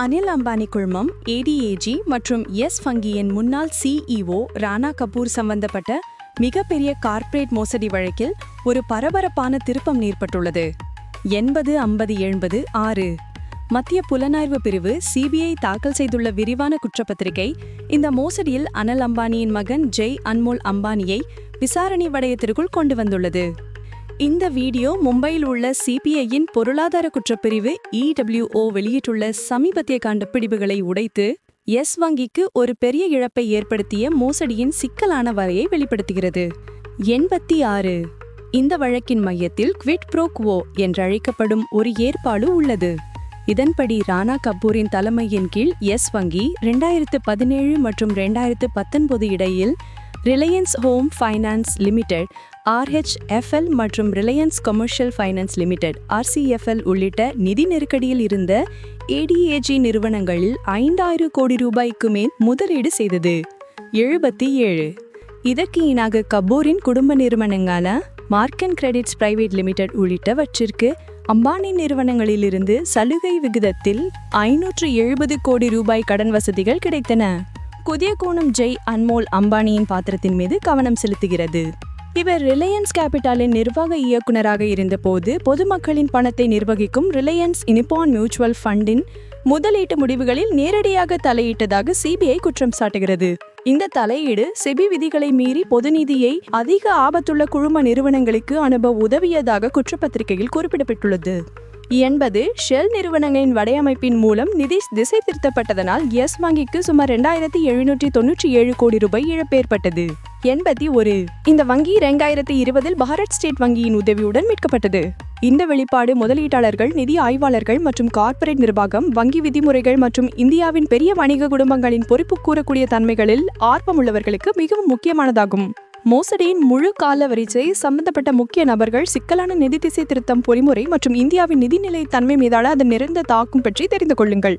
அனில் அம்பானி குழுமம் ஏடிஏஜி மற்றும் எஸ் வங்கியின் முன்னாள் சிஇஓ ராணா கபூர் சம்பந்தப்பட்ட மிகப்பெரிய கார்ப்பரேட் மோசடி வழக்கில் ஒரு பரபரப்பான திருப்பம் ஏற்பட்டுள்ளது எண்பது ஐம்பது எண்பது ஆறு. மத்திய புலனாய்வு பிரிவு சிபிஐ தாக்கல் செய்துள்ள விரிவான குற்றப்பத்திரிகை இந்த மோசடியில் அனல் அம்பானியின் மகன் ஜெய் அன்மோல் அம்பானியை விசாரணை வடயத்திற்குள் கொண்டு வந்துள்ளது. இந்த வீடியோ மும்பையில் உள்ள சிபிஐயின் பொருளாதார குற்றப்பிரிவு இடபிள்யூஓ வெளியிட்டுள்ள சமீபத்திய கண்டுபிடிப்புகளை உடைத்து எஸ் வங்கிக்கு ஒரு பெரிய இழப்பை ஏற்படுத்திய மோசடியின் சிக்கலான வரையை வெளிப்படுத்துகிறது. எண்பத்தி ஆறு. இந்த வழக்கின் மையத்தில் குவிட் ப்ரோக்வோ என்றழைக்கப்படும் ஒரு ஏற்பாடு உள்ளது. இதன்படி ராணா கபூரின் தலைமையின் கீழ் எஸ் வங்கி ரெண்டாயிரத்து பதினேழு மற்றும் ரெண்டாயிரத்து பத்தொன்பது இடையில் Reliance Home Finance Limited RHFL மற்றும் Reliance Commercial Finance Limited RCFL உள்ளிட்ட நிதி நெருக்கடியில் இருந்த ஏடிஏஜி நிறுவனங்களில் ஐந்தாயிரம் கோடி ரூபாய்க்கு மேல் முதலீடு செய்தது. எழுபத்தி ஏழு இதற்கு இணாக கபூரின் குடும்ப நிறுவனங்களான மார்க்கன் கிரெடிட்ஸ் பிரைவேட் லிமிடெட் உள்ளிட்டவற்றிற்கு அம்பானி நிறுவனங்களிலிருந்து சலுகை விகிதத்தில் ஐநூற்று எழுபது கோடி ரூபாய் கடன் வசதிகள் கிடைத்தன. புதிய கோணம் ஜெய் அன்மோல் அம்பானியின் பாத்திரத்தின் மீது கவனம் செலுத்துகிறது. இவர் ரிலையன்ஸ் கேபிட்டலின் நிர்வாக இயக்குநராக இருந்தபோது பொதுமக்களின் பணத்தை நிர்வகிக்கும் ரிலையன்ஸ் இனிப்பான் மியூச்சுவல் ஃபண்டின் முதலீட்டு முடிவுகளில் நேரடியாக தலையிட்டதாக சிபிஐ குற்றம் சாட்டுகிறது. இந்த தலையீடு செபி விதிகளை மீறி பொது நிதியை அதிக ஆபத்துள்ள குழும நிறுவனங்களுக்கு அனுப உதவியதாக குற்றப்பத்திரிகையில் குறிப்பிடப்பட்டுள்ளது. என்பது ஷெல் நிறுவனங்களின் வடையமைப்பின் மூலம் நிதி திசை திருத்தப்பட்டதனால் எஸ் வங்கிக்கு சுமார் ரெண்டாயிரத்தி எழுநூற்றி தொன்னூற்றி ஏழு கோடி ரூபாய் இழப்பேற்பட்டது. எண்பத்தி ஒரு. இந்த வங்கி இரண்டாயிரத்தி இருபதில் பாரத் ஸ்டேட் வங்கியின் உதவியுடன் மீட்கப்பட்டது. இந்த வெளிப்பாடு முதலீட்டாளர்கள் நிதி ஆய்வாளர்கள் மற்றும் கார்ப்பரேட் நிர்வாகம் வங்கி விதிமுறைகள் மற்றும் இந்தியாவின் பெரிய வணிக குடும்பங்களின் பொறுப்பு கூறக்கூடிய தன்மைகளில் ஆர்வமுள்ளவர்களுக்கு மிகவும் முக்கியமானதாகும். மோசடியின் முழு கால வரிசை சம்பந்தப்பட்ட முக்கிய நபர்கள் சிக்கலான நிதி திசை திருத்தம் பொறிமுறை மற்றும் இந்தியாவின் நிதிநிலை தன்மை மீதான அதன் நிறைந்த தாக்கம் பற்றி தெரிந்து கொள்ளுங்கள்.